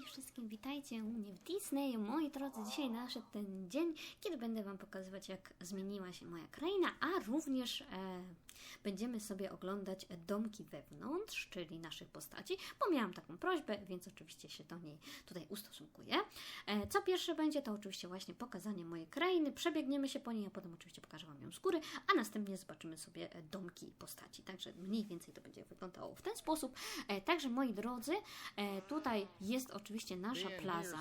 Wszystkim, witajcie u mnie w Disney. Moi drodzy, dzisiaj nadszedł ten dzień, kiedy będę Wam pokazywać, jak zmieniła się moja kraina, a również e, będziemy sobie oglądać domki wewnątrz, czyli naszych postaci, bo miałam taką prośbę, więc oczywiście się do niej tutaj ustosunkuję. E, co pierwsze będzie, to oczywiście właśnie pokazanie mojej krainy, przebiegniemy się po niej, a potem oczywiście pokażę Wam ją z góry, a następnie zobaczymy sobie e, domki postaci. Także mniej więcej to będzie wyglądało w ten sposób. E, także moi drodzy, tutaj jest oczywiście nasza plaza.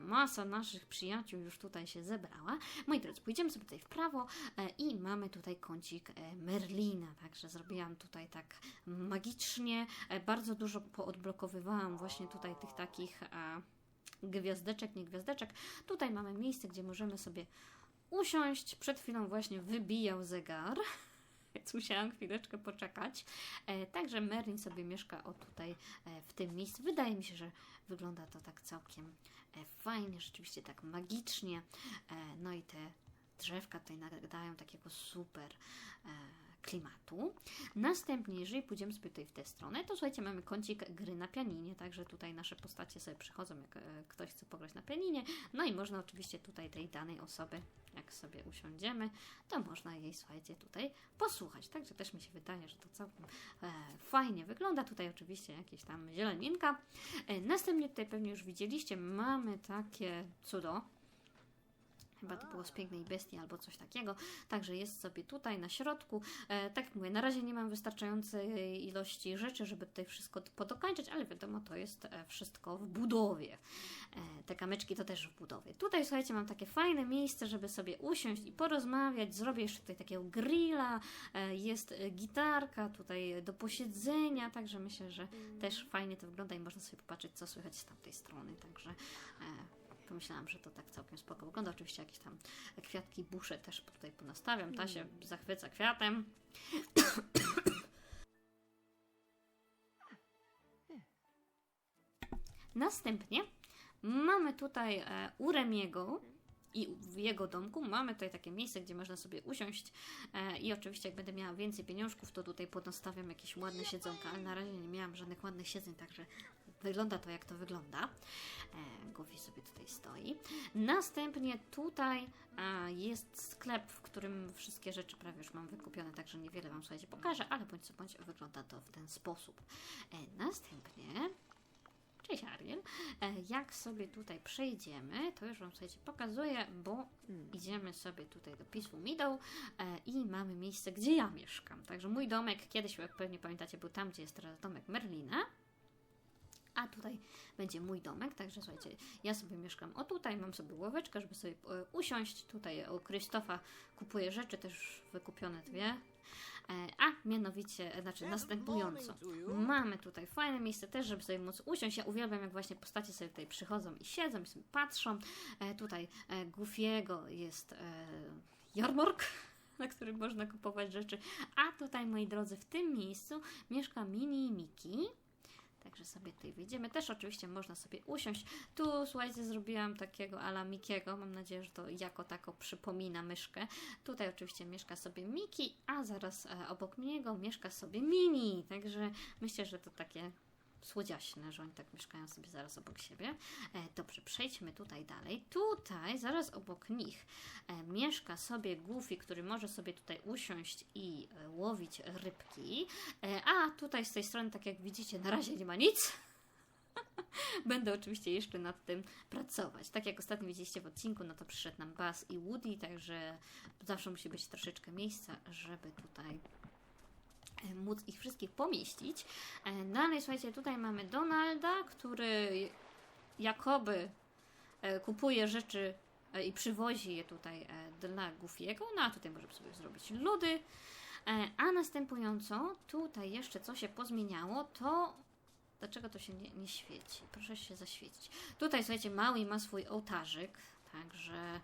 Masa naszych przyjaciół już tutaj się zebrała. Moi drodzy, pójdziemy sobie tutaj w prawo i mamy tutaj kącik e, Merlina. Także zrobiłam tutaj tak magicznie. E, bardzo dużo poodblokowywałam właśnie tutaj tych takich e, gwiazdeczek, nie gwiazdeczek. Tutaj mamy miejsce, gdzie możemy sobie usiąść. Przed chwilą właśnie wybijał zegar. Więc musiałam chwileczkę poczekać. Także Merlin sobie mieszka o tutaj w tym miejscu. Wydaje mi się, że wygląda to tak całkiem fajnie, rzeczywiście tak magicznie. No i te drzewka tutaj nadają takiego super e, klimatu. Następnie, jeżeli pójdziemy sobie tutaj w tę stronę, to słuchajcie, mamy kącik gry na pianinie, także tutaj nasze postacie sobie przychodzą, jak e, ktoś chce pograć na pianinie. No i można oczywiście tutaj tej danej osoby, jak sobie usiądziemy, to można jej, słuchajcie, tutaj posłuchać. Także też mi się wydaje, że to całkiem e, fajnie wygląda. Tutaj oczywiście jakieś tam zieleninka. E, następnie tutaj pewnie już widzieliście, mamy takie cudo. Chyba to było z pięknej bestii albo coś takiego. Także jest sobie tutaj na środku. E, tak jak mówię, na razie nie mam wystarczającej ilości rzeczy, żeby tutaj wszystko podokończyć, ale wiadomo, to jest e, wszystko w budowie. E, te kamyczki to też w budowie. Tutaj słuchajcie, mam takie fajne miejsce, żeby sobie usiąść i porozmawiać. Zrobię jeszcze tutaj takiego grilla. E, jest e, gitarka tutaj do posiedzenia, także myślę, że też fajnie to wygląda i można sobie popatrzeć, co słychać z tamtej strony. Także e, Pomyślałam, że to tak całkiem spoko wygląda. Oczywiście jakieś tam kwiatki, busze też tutaj ponastawiam. Ta się zachwyca kwiatem. Następnie mamy tutaj e, u Remiego i w jego domku mamy tutaj takie miejsce, gdzie można sobie usiąść e, i oczywiście jak będę miała więcej pieniążków, to tutaj podnastawiam jakieś ładne siedzonka, ale na razie nie miałam żadnych ładnych siedzeń, także wygląda to jak to wygląda. E, Goofy sobie tutaj stoi. Następnie tutaj jest sklep, w którym wszystkie rzeczy prawie już mam wykupione, także niewiele Wam słuchajcie pokażę, ale bądź co bądź wygląda to w ten sposób. E, następnie Cześć Ariel. E, Jak sobie tutaj przejdziemy, to już Wam słuchajcie pokazuję, bo idziemy sobie tutaj do Peaceful Meadow i mamy miejsce, gdzie ja mieszkam. Także mój domek kiedyś, jak pewnie pamiętacie, był tam, gdzie jest teraz domek Merlina. A tutaj będzie mój domek, także słuchajcie, ja sobie mieszkam o tutaj, mam sobie ławeczkę, żeby sobie e, usiąść. Tutaj u Krzysztofa kupuję rzeczy, też wykupione dwie. E, A mianowicie, e, znaczy następująco. Mamy tutaj fajne miejsce też, żeby sobie móc usiąść. Ja uwielbiam, jak właśnie postacie sobie tutaj przychodzą i siedzą i sobie patrzą. Tutaj Goofiego jest jarmark na którym można kupować rzeczy. A tutaj, moi drodzy, w tym miejscu mieszka Mini Miki. Także sobie tutaj wyjdziemy. Też oczywiście można sobie usiąść. Tu, słuchajcie, zrobiłam takiego ala Mikiego. Mam nadzieję, że to jako tako przypomina myszkę. Tutaj oczywiście mieszka sobie Miki, a zaraz e, obok niego mieszka sobie Mini. Także myślę, że to takie słodziaśne, że oni tak mieszkają sobie zaraz obok siebie. E, dobrze, przejdźmy tutaj dalej. Tutaj, zaraz obok nich, e, mieszka sobie Goofy, który może sobie tutaj usiąść i e, łowić rybki. A tutaj z tej strony, tak jak widzicie, na razie nie ma nic. Będę oczywiście jeszcze nad tym pracować. Tak jak ostatnio widzieliście w odcinku, no to przyszedł nam Buzz i Woody, także zawsze musi być troszeczkę miejsca, żeby tutaj móc ich wszystkich pomieścić. E, Dalej, słuchajcie, tutaj mamy Donalda, który jakoby e, kupuje rzeczy e, i przywozi je tutaj dla Goofiego. No a tutaj możemy sobie zrobić lody. E, A następująco, tutaj jeszcze co się pozmieniało, to Dlaczego to się nie, nie świeci? Proszę się zaświecić. Tutaj, słuchajcie, mały ma swój ołtarzyk, także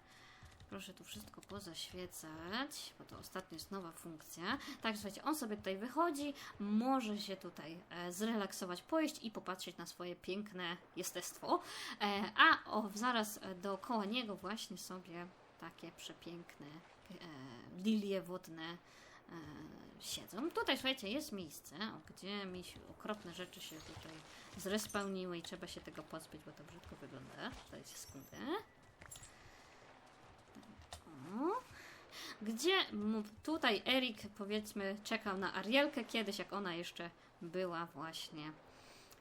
proszę tu wszystko pozaświecać, bo to ostatnio jest nowa funkcja. Tak, słuchajcie, on sobie tutaj wychodzi, może się tutaj e, zrelaksować, pojeść i popatrzeć na swoje piękne jestestwo. E, a o, zaraz e, dookoła niego właśnie sobie takie przepiękne lilie wodne siedzą. Tutaj, słuchajcie, jest miejsce, gdzie mi okropne rzeczy się tutaj zrespełniły i trzeba się tego pozbyć, bo to brzydko wygląda. Dajcie sekundę. Gdzie tutaj Erik, powiedzmy, czekał na Arielkę kiedyś, jak ona jeszcze była właśnie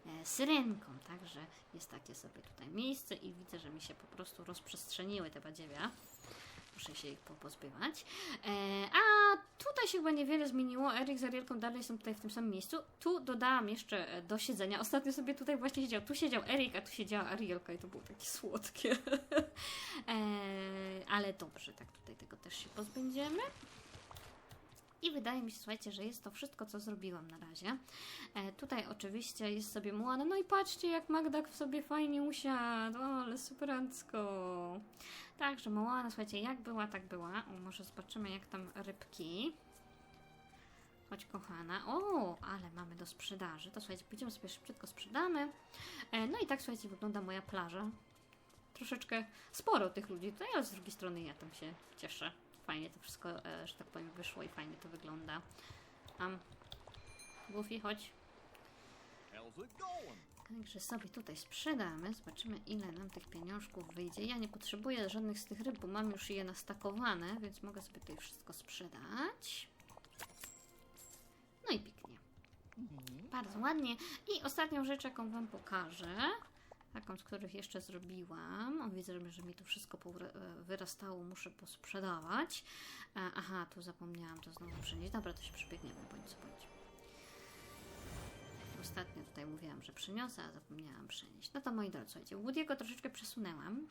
e, syrenką. Także jest takie sobie tutaj miejsce i widzę, że mi się po prostu rozprzestrzeniły te badziewia. Muszę się ich po- pozbywać. E, a tutaj się chyba niewiele zmieniło. Erik z Arielką dalej są tutaj w tym samym miejscu. Tu dodałam jeszcze e, do siedzenia. Ostatnio sobie tutaj właśnie siedział. Tu siedział Erik, a tu siedziała Arielka i to było takie słodkie. e, ale dobrze, tak tutaj tego też się pozbędziemy. I wydaje mi się, słuchajcie, że jest to wszystko, co zrobiłam na razie. E, tutaj oczywiście jest sobie Moana. No i patrzcie, jak Magda w sobie fajnie usiadł. O, ale superancko. Także Moana, słuchajcie, jak była, tak była. O, może zobaczymy, jak tam rybki. Chodź, kochana. O, ale mamy do sprzedaży. To słuchajcie, pójdziemy sobie szybciutko sprzedamy. E, no i tak, słuchajcie, wygląda moja plaża. Troszeczkę sporo tych ludzi tutaj, ale z drugiej strony ja tam się cieszę. Fajnie to wszystko, e, że tak powiem, wyszło i fajnie to wygląda. Um, Goofy, chodź. Także sobie tutaj sprzedamy, zobaczymy ile nam tych pieniążków wyjdzie. Ja nie potrzebuję żadnych z tych ryb, bo mam już je nastakowane, więc mogę sobie tutaj wszystko sprzedać. No i pięknie. Bardzo ładnie. I ostatnią rzecz, jaką Wam pokażę, taką, z których jeszcze zrobiłam. O, widzę, że- mi tu wszystko e, wyrastało, muszę posprzedawać. E, Aha, tu zapomniałam to znowu przenieść. Dobra, to się przebiegniemy, bądź bądź. Ostatnio tutaj mówiłam, że przyniosę, a zapomniałam przenieść. No to moi drodzy, słuchajcie, Woody'ego troszeczkę przesunęłam,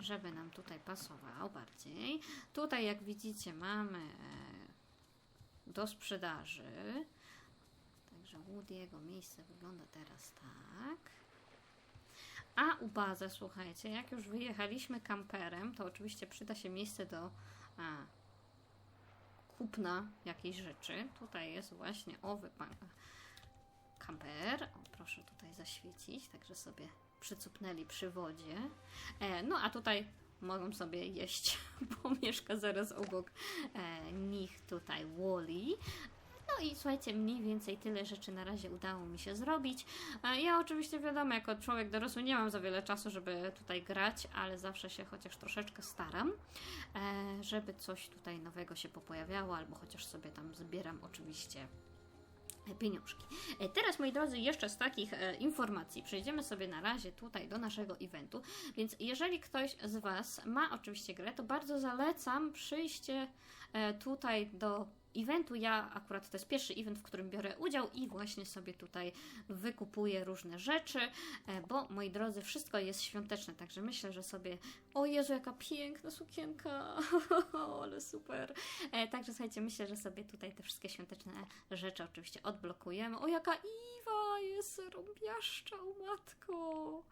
żeby nam tutaj pasował bardziej. Tutaj, jak widzicie, mamy e, do sprzedaży. Także Woody'ego miejsce wygląda teraz tak. A u bazy, słuchajcie, jak już wyjechaliśmy kamperem, to oczywiście przyda się miejsce do a, kupna jakiejś rzeczy. Tutaj jest właśnie owy pan, kamper. O, proszę tutaj zaświecić, także sobie przycupnęli przy wodzie. E, no a tutaj mogą sobie jeść, bo mieszka zaraz obok e, nich tutaj Wally. No i słuchajcie, mniej więcej tyle rzeczy na razie udało mi się zrobić. E, Ja oczywiście wiadomo, jako człowiek dorosły nie mam za wiele czasu, żeby tutaj grać, ale zawsze się chociaż troszeczkę staram, e, żeby coś tutaj nowego się popojawiało, albo chociaż sobie tam zbieram oczywiście pieniążki. E, Teraz, moi drodzy, jeszcze z takich e, informacji przejdziemy sobie na razie tutaj do naszego eventu. Więc jeżeli ktoś z Was ma oczywiście grę, to bardzo zalecam przyjście e, tutaj do eventu. Ja akurat to jest pierwszy event, w którym biorę udział i właśnie sobie tutaj wykupuję różne rzeczy, e, bo moi drodzy, wszystko jest świąteczne, także myślę, że sobie o Jezu, jaka piękna sukienka, ale super. E, Także słuchajcie, myślę, że sobie tutaj te wszystkie świąteczne rzeczy oczywiście odblokujemy. O, jaka Iwa jest rąbiaszczą, matko.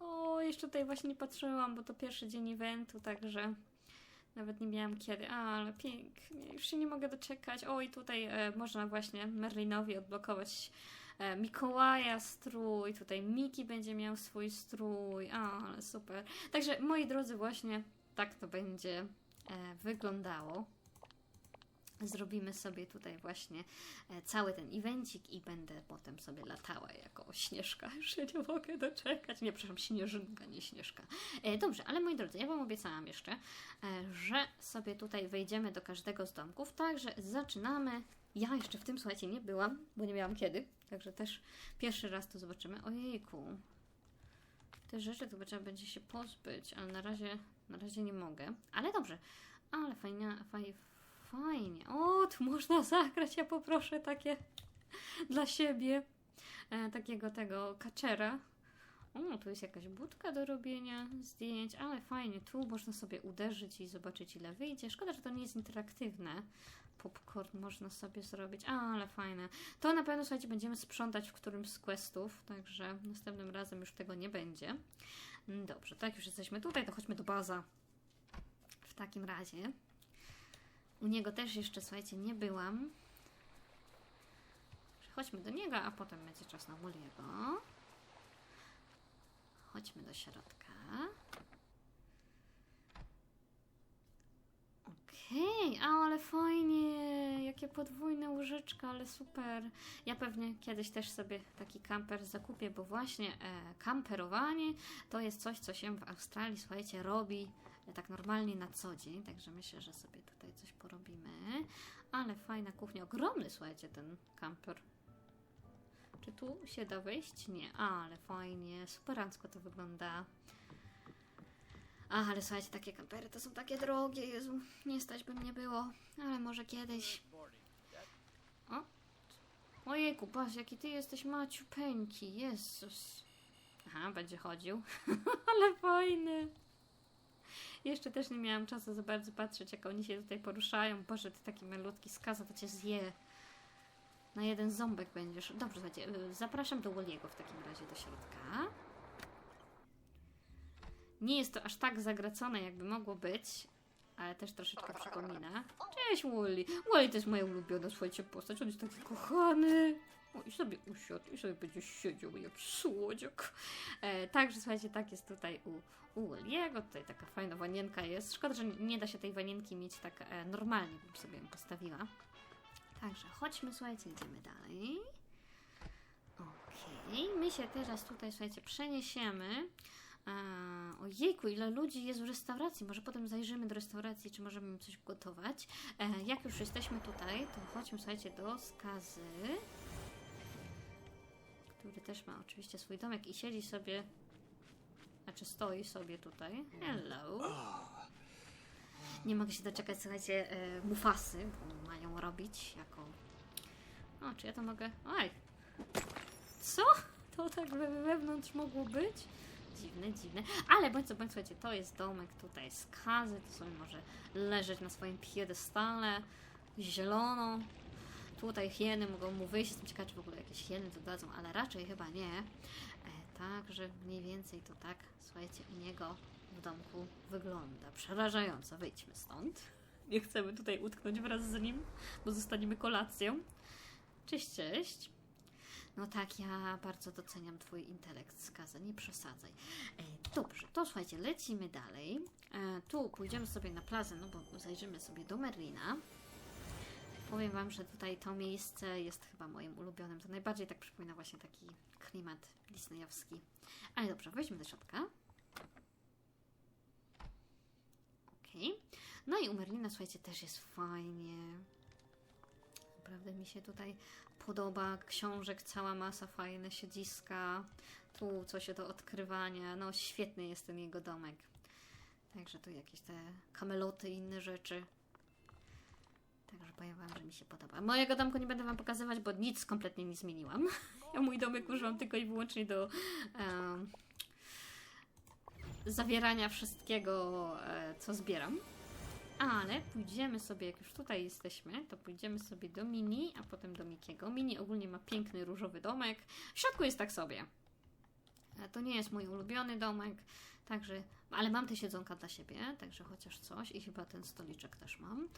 O, jeszcze tutaj właśnie nie patrzyłam, bo to pierwszy dzień eventu, także nawet nie miałam kiedy, A, ale pięknie, już się nie mogę doczekać. O, i tutaj e, można właśnie Merlinowi odblokować e, Mikołaja strój, tutaj Miki będzie miał swój strój, a, ale super. Także, moi drodzy, właśnie tak to będzie e, wyglądało. Zrobimy sobie tutaj właśnie e, cały ten evencik i będę potem sobie latała jako śnieżka. Już się nie mogę doczekać. Nie, przepraszam, śnieżynka, nie śnieżka. E, dobrze, ale moi drodzy, ja Wam obiecałam jeszcze, e, że sobie tutaj wejdziemy do każdego z domków, także zaczynamy. Ja jeszcze w tym, słuchajcie, nie byłam, bo nie miałam kiedy, także też pierwszy raz to zobaczymy. Ojejku, te rzeczy chyba trzeba będzie się pozbyć, ale na razie, na razie nie mogę. Ale dobrze, ale fajnie, faj, fajnie. O, tu można zagrać, ja poproszę takie dla siebie. E, takiego tego kaczera. O, tu jest jakaś budka do robienia zdjęć, ale fajnie. Tu można sobie uderzyć i zobaczyć ile wyjdzie. Szkoda, że to nie jest interaktywne. Popcorn można sobie zrobić, ale fajne. To na pewno, słuchajcie, będziemy sprzątać w którymś z questów, także następnym razem już tego nie będzie. Mm, Dobrze, tak już jesteśmy tutaj, to chodźmy do baza. W takim razie. U niego też jeszcze, słuchajcie, nie byłam. Chodźmy do niego, a potem będzie czas na Wuliego. Chodźmy do środka. Okej, a ale fajnie. jakie podwójne łóżeczka, ale super. Ja pewnie kiedyś też sobie taki kamper zakupię, bo właśnie e, kamperowanie to jest coś, co się w Australii, słuchajcie, robi e, tak normalnie na co dzień, także myślę, że sobie tutaj coś porobimy. Ale fajna kuchnia, ogromny, słuchajcie, ten kamper. Czy tu się da wejść? Nie, ale fajnie, superancko to wygląda. Ach, ale słuchajcie, takie kampery to są takie drogie, Jezu, nie stać by mnie było, ale może kiedyś. O, ojejku, patrz, jaki ty jesteś maciupeńki, Jezus. Aha, będzie chodził, ale fajny. Jeszcze też nie miałam czasu za bardzo patrzeć, jak oni się tutaj poruszają. Boże, ty taki malutki skaza, to cię zje. Na jeden ząbek będziesz. Dobrze, słuchajcie, y, zapraszam do Woliego w takim razie do środka. Nie jest to aż tak zagracone, jakby mogło być, ale też troszeczkę przypomina. Cześć, Wally. Wally to jest moja ulubiona, słuchajcie, postać. On jest taki kochany. O, i sobie usiadł, i sobie będzie siedział jak słodziak. E, także, słuchajcie, tak jest tutaj u, u Walliego. Tutaj taka fajna wanienka jest. Szkoda, że nie da się tej wanienki mieć tak e, normalnie, bym sobie ją postawiła. Także chodźmy, słuchajcie, idziemy dalej. Okej, my się teraz tutaj, słuchajcie, przeniesiemy. A, ojejku, ile ludzi jest w restauracji. Może potem zajrzymy do restauracji, czy możemy coś gotować. E, jak już jesteśmy tutaj, to chodźmy, słuchajcie, do skazy. Który też ma oczywiście swój domek i siedzi sobie. Znaczy stoi sobie tutaj. Hello. Nie mogę się doczekać, słuchajcie, e, mufasy, bo mają robić jako. O, czy ja to mogę. Oj! Co? To tak we- wewnątrz mogło być? Dziwne, dziwne. Ale bądź co bądź, słuchajcie, to jest domek tutaj z kazy, to sobie może leżeć na swoim piedestale, zielono. Tutaj hieny mogą mu wyjść. Jestem ciekawa, czy w ogóle jakieś hieny dodadzą, ale raczej chyba nie. E, także mniej więcej to tak, słuchajcie, u niego w domku wygląda. Przerażająco. Wyjdźmy stąd. Nie chcemy tutaj utknąć wraz z nim, bo zostaniemy kolacją. Cześć, cześć. No tak, ja bardzo doceniam Twój intelekt, skaza, nie przesadzaj. E, dobrze, to słuchajcie, lecimy dalej. E, tu pójdziemy sobie na plazę, no bo zajrzymy sobie do Merlina. Powiem Wam, że tutaj to miejsce jest chyba moim ulubionym. To najbardziej tak przypomina właśnie taki klimat disneyowski. Ale dobrze, wejdźmy do środka. Okej. No i u Merlina, słuchajcie, też jest fajnie. Naprawdę mi się tutaj podoba. Książek, cała masa, fajne siedziska. Tu coś do odkrywania. No, świetny jest ten jego domek. Także tu jakieś te kameloty i inne rzeczy. Także powiem Wam, że mi się podoba. Mojego domku nie będę Wam pokazywać, bo nic kompletnie nie zmieniłam. Ja mój domek używam tylko i wyłącznie do em, zawierania wszystkiego, e, co zbieram. Ale pójdziemy sobie, jak już tutaj jesteśmy, to pójdziemy sobie do Mini, a potem do Mikiego. Mini ogólnie ma piękny różowy domek. W środku jest tak sobie. E, To nie jest mój ulubiony domek, także, ale mam te siedzonka dla siebie, także chociaż coś i chyba ten stoliczek też mam.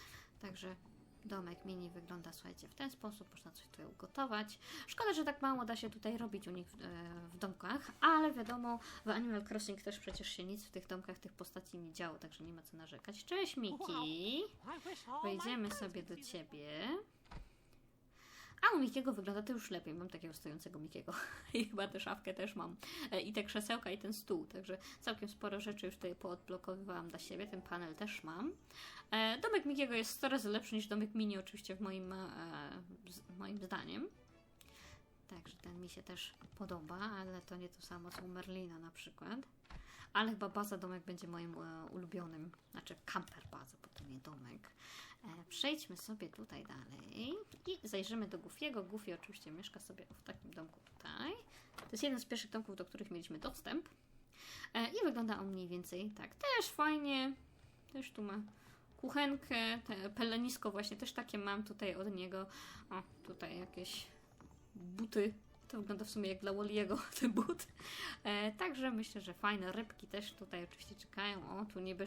Także domek mini wygląda, słuchajcie, w ten sposób. Można coś tutaj ugotować. Szkoda, że tak mało da się tutaj robić u nich w, e, w domkach, ale wiadomo, w Animal Crossing też przecież się nic w tych domkach tych postaci nie działo, także nie ma co narzekać. Cześć Miki! Wejdziemy sobie do ciebie. A u Mikiego wygląda to już lepiej. Mam takiego stojącego Mikiego. I chyba tę szafkę też mam. E, I te krzesełka, i ten stół. Także całkiem sporo rzeczy już tutaj poodblokowywałam dla siebie. Ten panel też mam. E, domek Mikiego jest 100 razy lepszy niż domek Mini, oczywiście w moim, e, moim zdaniem. Także ten mi się też podoba, ale to nie to samo co u Merlina na przykład. Ale chyba baza domek będzie moim e, ulubionym, znaczy camper baza, bo to nie domek. E, przejdźmy sobie tutaj dalej i zajrzymy do Goofiego. Goofy oczywiście mieszka sobie w takim domku tutaj. To jest jeden z pierwszych domków, do których mieliśmy dostęp. E, I wygląda on mniej więcej tak. Też fajnie. Też tu ma kuchenkę, te pelenisko właśnie też takie mam tutaj od niego. O, tutaj jakieś buty. To wygląda w sumie jak dla Walliego ten but. E, także myślę, że fajne rybki też tutaj oczywiście czekają. O, tu niby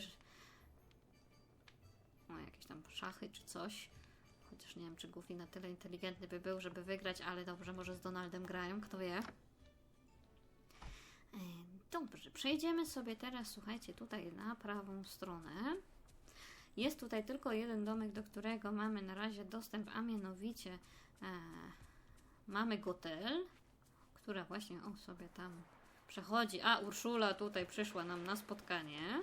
o, jakieś tam szachy czy coś. Chociaż nie wiem, czy Goofy na tyle inteligentny by był, żeby wygrać, ale dobrze, może z Donaldem grają, kto wie. E, Dobrze, przejdziemy sobie teraz, słuchajcie, tutaj na prawą stronę. Jest tutaj tylko jeden domek, do którego mamy na razie dostęp, a mianowicie e, mamy Gotel, która właśnie o sobie tam przechodzi. A Urszula tutaj przyszła nam na spotkanie.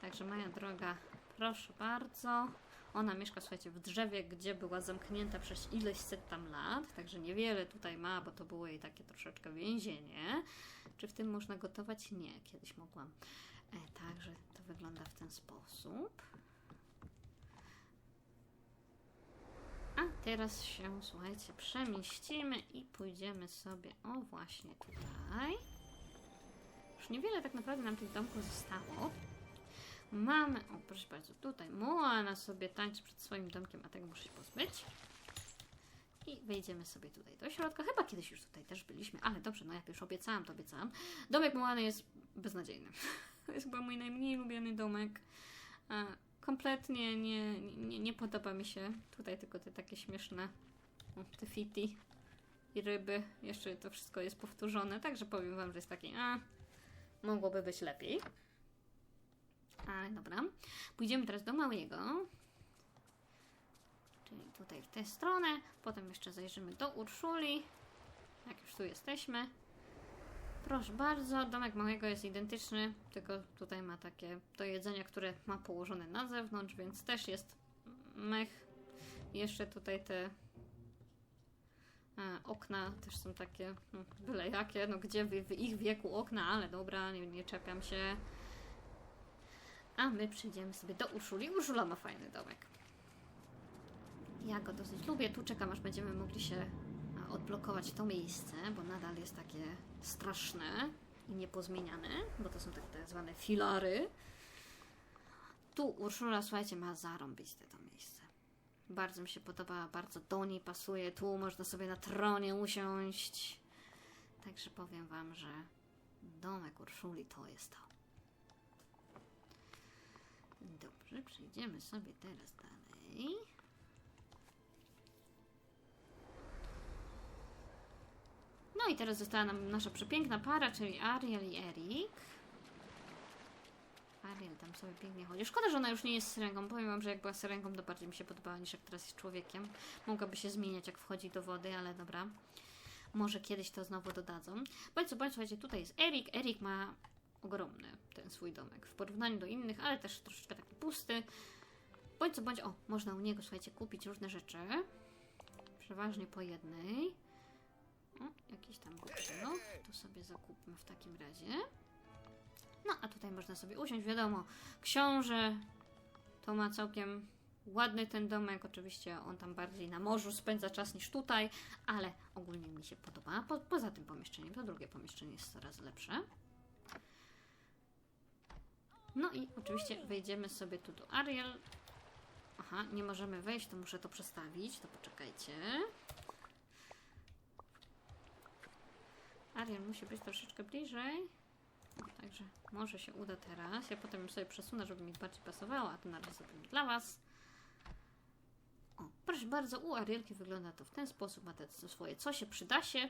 Także moja droga, proszę bardzo. Ona mieszka, słuchajcie, w drzewie, gdzie była zamknięta przez ileś set tam lat, także niewiele tutaj ma, bo to było jej takie troszeczkę więzienie. Czy w tym można gotować? Nie, kiedyś mogłam. E, także to wygląda w ten sposób. A teraz się, słuchajcie, przemieścimy i pójdziemy sobie, o właśnie tutaj. Już niewiele tak naprawdę nam tych domków zostało. Mamy, o proszę bardzo, tutaj Moana sobie tańczy przed swoim domkiem, a tego muszę się pozbyć. I wejdziemy sobie tutaj do środka. Chyba kiedyś już tutaj też byliśmy, ale dobrze, no jak już obiecałam, to obiecałam. Domek Moany jest beznadziejny. To jest chyba mój najmniej lubiany domek. Kompletnie nie, nie, nie podoba mi się. Tutaj tylko te takie śmieszne o, te fiti i ryby. Jeszcze to wszystko jest powtórzone, także powiem Wam, że jest taki, a mogłoby być lepiej. Ale dobra. Pójdziemy teraz do małego. Czyli tutaj w tę stronę. Potem jeszcze zajrzymy do Urszuli. Jak już tu jesteśmy. Proszę bardzo, domek małego jest identyczny, tylko tutaj ma takie do jedzenia, które ma położone na zewnątrz, więc też jest mech. Jeszcze tutaj te e, okna też są takie no, byle jakie, no gdzie w, w ich wieku okna, ale dobra, nie, nie czepiam się. A my przejdziemy sobie do Urszuli. Urszula ma fajny domek. Ja go dosyć lubię. Tu czekam, aż będziemy mogli się odblokować to miejsce, bo nadal jest takie straszne i niepozmieniane, bo to są tak, tak zwane filary. Tu Urszula, słuchajcie, ma zarąbiste to miejsce. Bardzo mi się podoba, bardzo do niej pasuje. Tu można sobie na tronie usiąść. Także powiem Wam, że domek Urszuli to jest to. Dobrze, przejdziemy sobie teraz dalej. I teraz została nam nasza przepiękna para, czyli Ariel i Erik. Ariel tam sobie pięknie chodzi. Szkoda, że ona już nie jest syrenką. Powiem wam, że jak była syrenką, to bardziej mi się podobała niż jak teraz jest człowiekiem. Mogłaby się zmieniać, jak wchodzi do wody, ale dobra. Może kiedyś to znowu dodadzą. Co bądź, słuchajcie, tutaj jest Erik. Erik ma ogromny ten swój domek w porównaniu do innych, ale też troszeczkę taki pusty. Bądź co bądź, o, można u niego, słuchajcie, kupić różne rzeczy. Przeważnie po jednej. O, jakiś tam gotilów. To sobie zakupmy w takim razie. No, a tutaj można sobie usiąść. Wiadomo, książę to ma całkiem ładny ten domek. Oczywiście on tam bardziej na morzu spędza czas niż tutaj, ale ogólnie mi się podoba. Po, poza tym pomieszczeniem, to drugie pomieszczenie jest coraz lepsze. No i oczywiście wejdziemy sobie tu do Ariel. Aha, nie możemy wejść, to muszę to przestawić. To poczekajcie. Ariel musi być troszeczkę bliżej. Także może się uda teraz. Ja potem sobie przesunę, żeby mi bardziej pasowało, a to na razie zrobimy dla Was. O, proszę bardzo, u Arielki wygląda to w ten sposób. Ma te swoje co się przyda się.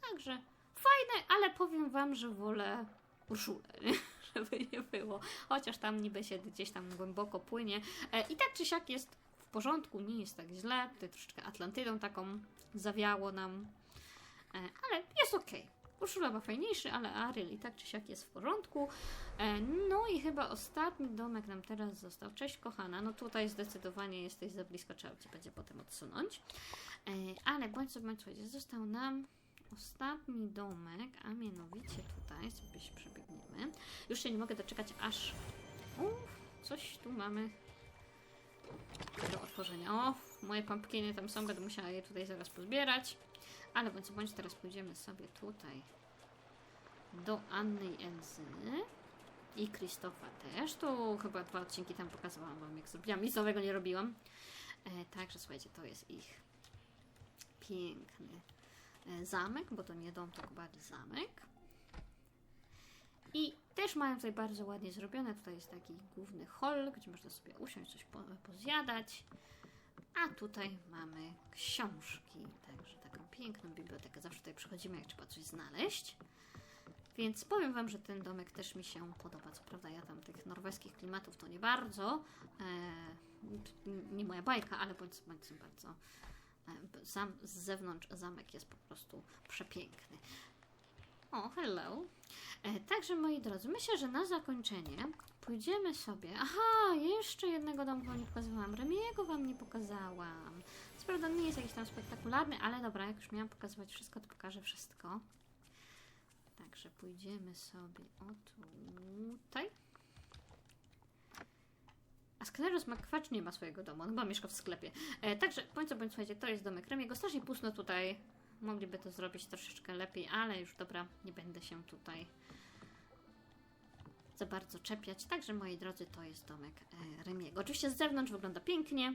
Także fajne, ale powiem Wam, że wolę Urszulę, nie? żeby nie było. Chociaż tam niby się gdzieś tam głęboko płynie. E, I tak czy siak jest w porządku, nie jest tak źle. Tutaj troszeczkę Atlantydą taką zawiało nam. E, ale jest ok. Urszula ma fajniejszy, ale Ariel i tak czy siak jest w porządku. E, no i chyba ostatni domek nam teraz został. Cześć kochana, no tutaj zdecydowanie jesteś za blisko, trzeba Cię będzie potem odsunąć. E, ale bądź co bądź, słuchajcie, został nam ostatni domek, a mianowicie tutaj sobie się przebiegniemy. Już się nie mogę doczekać, aż Uff, coś tu mamy do otworzenia. O, moje pumpkiny tam są, będę musiała je tutaj zaraz pozbierać. Ale bądź bądź teraz pójdziemy sobie tutaj do Anny i Elzy. I Krzysztofa też. Tu chyba dwa odcinki tam pokazywałam Wam, jak zrobiłam. Nic nowego nie robiłam. E, także słuchajcie, to jest ich piękny e, zamek, bo to nie dom, tylko bardziej zamek. I też mają tutaj bardzo ładnie zrobione. Tutaj jest taki główny hall, gdzie można sobie usiąść, coś po, pozjadać. A tutaj mamy książki, także taką piękną bibliotekę. Zawsze tutaj przychodzimy, jak trzeba coś znaleźć. Więc powiem Wam, że ten domek też mi się podoba. Co prawda ja tam tych norweskich klimatów to nie bardzo, e, nie moja bajka, ale bądź, bądź bardzo. E, sam z zewnątrz zamek jest po prostu przepiękny. O, hello. E, także moi drodzy, myślę, że na zakończenie pójdziemy sobie. Aha, jeszcze jednego domku nie pokazywałam. Remiego wam nie pokazałam. Co prawda nie jest jakiś tam spektakularny, ale dobra, jak już miałam pokazywać wszystko, to pokażę wszystko. Także pójdziemy sobie o tutaj. A Skleros McQuatch nie ma swojego domu, on chyba mieszka w sklepie. E, także, bądź co bądź, słuchajcie, to jest domek Remiego. Strasznie pusno tutaj. Mogliby to zrobić troszeczkę lepiej, ale już dobra, nie będę się tutaj za bardzo czepiać. Także, moi drodzy, to jest domek e, Remiego. Oczywiście z zewnątrz wygląda pięknie,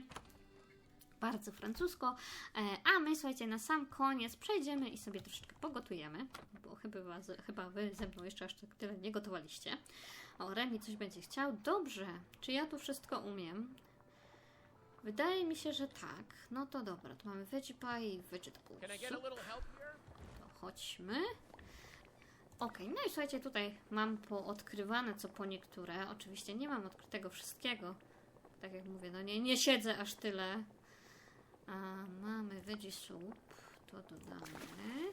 bardzo francusko. E, a my, słuchajcie, na sam koniec przejdziemy i sobie troszeczkę pogotujemy, bo chyba, chyba wy ze mną jeszcze aż tak tyle nie gotowaliście. O, Remi coś będzie chciał. Dobrze, czy ja tu wszystko umiem? Wydaje mi się, że tak. No to dobra, tu mamy veggie pie i vegetable? To chodźmy. Okej, no i słuchajcie, tutaj mam poodkrywane co po niektóre. Oczywiście nie mam odkrytego wszystkiego. Tak jak mówię, no nie, nie siedzę aż tyle. A mamy veggie soup. To dodamy.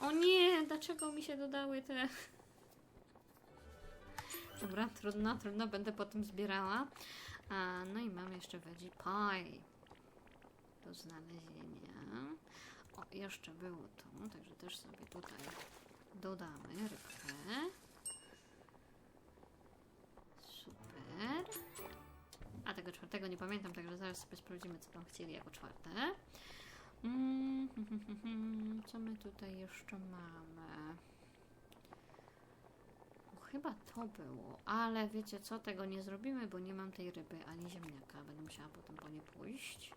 O nie, dlaczego mi się dodały te... Dobra, trudno, trudno, będę potem zbierała. A, no i mamy jeszcze veggie pie do znalezienia. O, jeszcze było to, także też sobie tutaj dodamy rybkę. Super. A tego czwartego nie pamiętam, także zaraz sobie sprawdzimy, co tam chcieli jako czwarte. Mm, co my tutaj jeszcze mamy? Chyba to było, ale wiecie co, tego nie zrobimy, bo nie mam tej ryby ani ziemniaka. Będę musiała potem po nie pójść.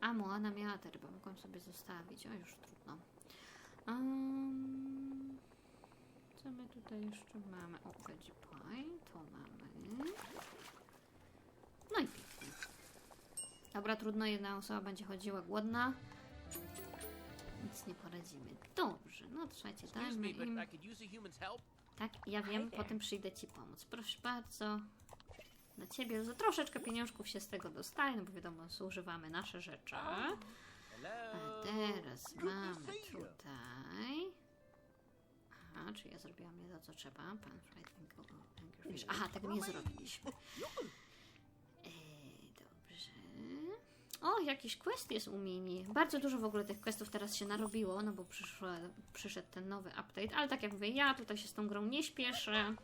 A Moana miała tę rybę, mogłam sobie zostawić. O, już trudno. Um, co my tutaj jeszcze mamy? O, veggie pie, to mamy. No i pięknie. Dobra, trudno, jedna osoba będzie chodziła głodna. Nic nie poradzimy. Dobrze, no Excuse dajmy im... Tak, ja wiem, potem przyjdę Ci pomóc. Proszę bardzo. Dla Ciebie za troszeczkę pieniążków się z tego dostaje, no bo wiadomo, zużywamy nasze rzeczy. A teraz mamy tutaj. Aha, czy ja zrobiłam nie to, co trzeba? Pan Fish. Aha, tego nie zrobiliśmy. O, jakiś quest jest u Mini. Bardzo dużo w ogóle tych questów teraz się narobiło, no bo przyszła, przyszedł ten nowy update. Ale tak jak mówię, ja tutaj się z tą grą nie śpieszę.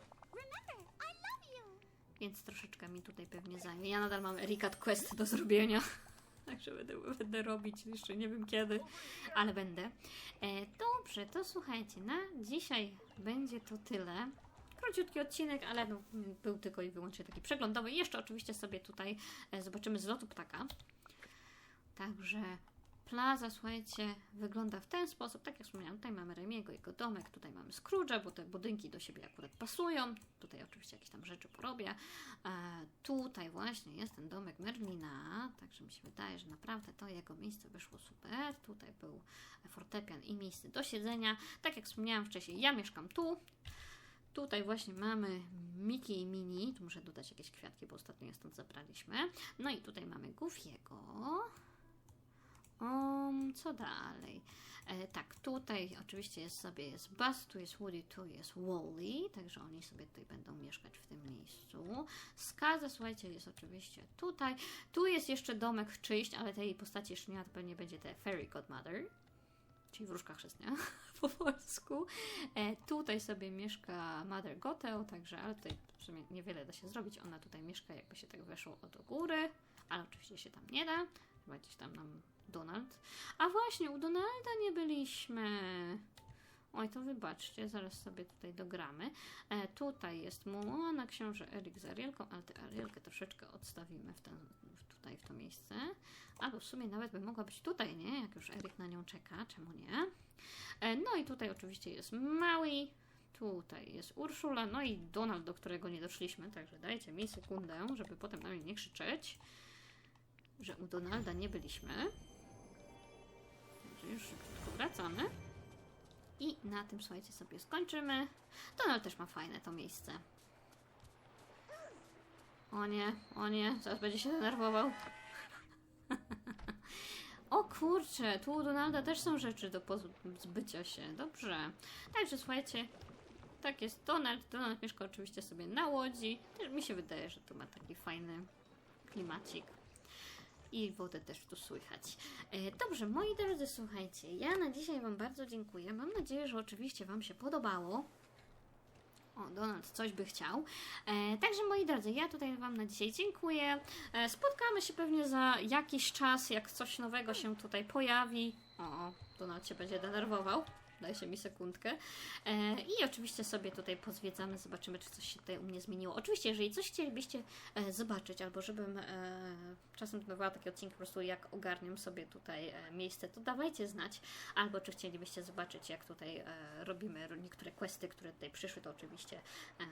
Więc troszeczkę mi tutaj pewnie zajmie. Ja nadal mam Rikat Quest do zrobienia. Także będę, będę robić jeszcze nie wiem kiedy, ale będę. E, dobrze, to słuchajcie, na dzisiaj będzie to tyle. Króciutki odcinek, ale no, był tylko i wyłącznie taki przeglądowy. Jeszcze oczywiście sobie tutaj e, zobaczymy z lotu ptaka. Także plaza, słuchajcie, wygląda w ten sposób. Tak jak wspomniałam, tutaj mamy Remiego, jego domek, tutaj mamy Scrooge'a, bo te budynki do siebie akurat pasują. Tutaj oczywiście jakieś tam rzeczy porobię. E, tutaj właśnie jest ten domek Merlina, także mi się wydaje, że naprawdę to jego miejsce wyszło super. Tutaj był fortepian i miejsce do siedzenia. Tak jak wspomniałam wcześniej, ja mieszkam tu. Tutaj właśnie mamy Miki i Mini. Tu muszę dodać jakieś kwiatki, bo ostatnio je stąd zabraliśmy. No i tutaj mamy Goofiego. Um, co dalej? E, tak, tutaj oczywiście jest sobie jest Buzz, tu jest Woody, tu jest Wally, także oni sobie tutaj będą mieszkać w tym miejscu. Skaza, słuchajcie, jest oczywiście tutaj. Tu jest jeszcze domek czyjś, ale tej postaci jeszcze nie ma, to pewnie będzie te Fairy Godmother, czyli wróżka chrzestnia po polsku. E, tutaj sobie mieszka Mother Gothel, także, ale tutaj w sumie niewiele da się zrobić. Ona tutaj mieszka, jakby się tak weszło od góry, ale oczywiście się tam nie da. Chyba gdzieś tam nam Donald. A właśnie, u Donalda nie byliśmy. Oj, to wybaczcie, zaraz sobie tutaj dogramy. E, tutaj jest Moana, książę Erik z Arielką, ale tę Arielkę troszeczkę odstawimy w ten, w, tutaj w to miejsce. Albo w sumie nawet by mogła być tutaj, nie? Jak już Erik na nią czeka, czemu nie? E, no i tutaj oczywiście jest Maui, tutaj jest Urszula, no i Donald, do którego nie doszliśmy, także dajcie mi sekundę, żeby potem na mnie nie krzyczeć, że u Donalda nie byliśmy. Już szybciutko wracamy. I na tym, słuchajcie, sobie skończymy. Donald też ma fajne to miejsce. O nie, o nie, zaraz będzie się denerwował. O kurczę, tu u Donalda też są rzeczy do pozbycia się. Dobrze. Także słuchajcie, tak jest Donald. Donald mieszka oczywiście sobie na łodzi. Też mi się wydaje, że tu ma taki fajny klimacik. I wodę też tu słychać. E, dobrze, moi drodzy, słuchajcie, ja na dzisiaj Wam bardzo dziękuję. Mam nadzieję, że oczywiście Wam się podobało. O, Donald coś by chciał. E, także moi drodzy, ja tutaj Wam na dzisiaj dziękuję. E, spotkamy się pewnie za jakiś czas, jak coś nowego się tutaj pojawi. O, Donald się będzie denerwował. Dajcie mi sekundkę. E, I oczywiście sobie tutaj pozwiedzamy, zobaczymy, czy coś się tutaj u mnie zmieniło. Oczywiście, jeżeli coś chcielibyście e, zobaczyć, albo żebym e, czasem dodawała takie odcinki po prostu, jak ogarniam sobie tutaj e, miejsce, to dawajcie znać. Albo czy chcielibyście zobaczyć, jak tutaj e, robimy ro- niektóre questy, które tutaj przyszły, to oczywiście e,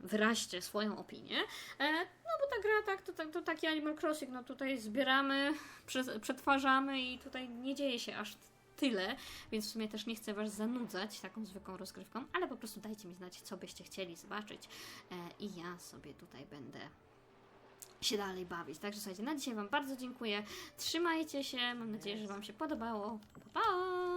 wyraźcie swoją opinię. E, no bo ta gra, tak, to, tak, to taki Animal Crossing, no tutaj zbieramy, prze- przetwarzamy i tutaj nie dzieje się aż tyle, więc w sumie też nie chcę Was zanudzać taką zwykłą rozgrywką, ale po prostu dajcie mi znać, co byście chcieli zobaczyć e, i ja sobie tutaj będę się dalej bawić. Także słuchajcie, na dzisiaj Wam bardzo dziękuję. Trzymajcie się, mam nadzieję, że Wam się podobało. Pa! pa!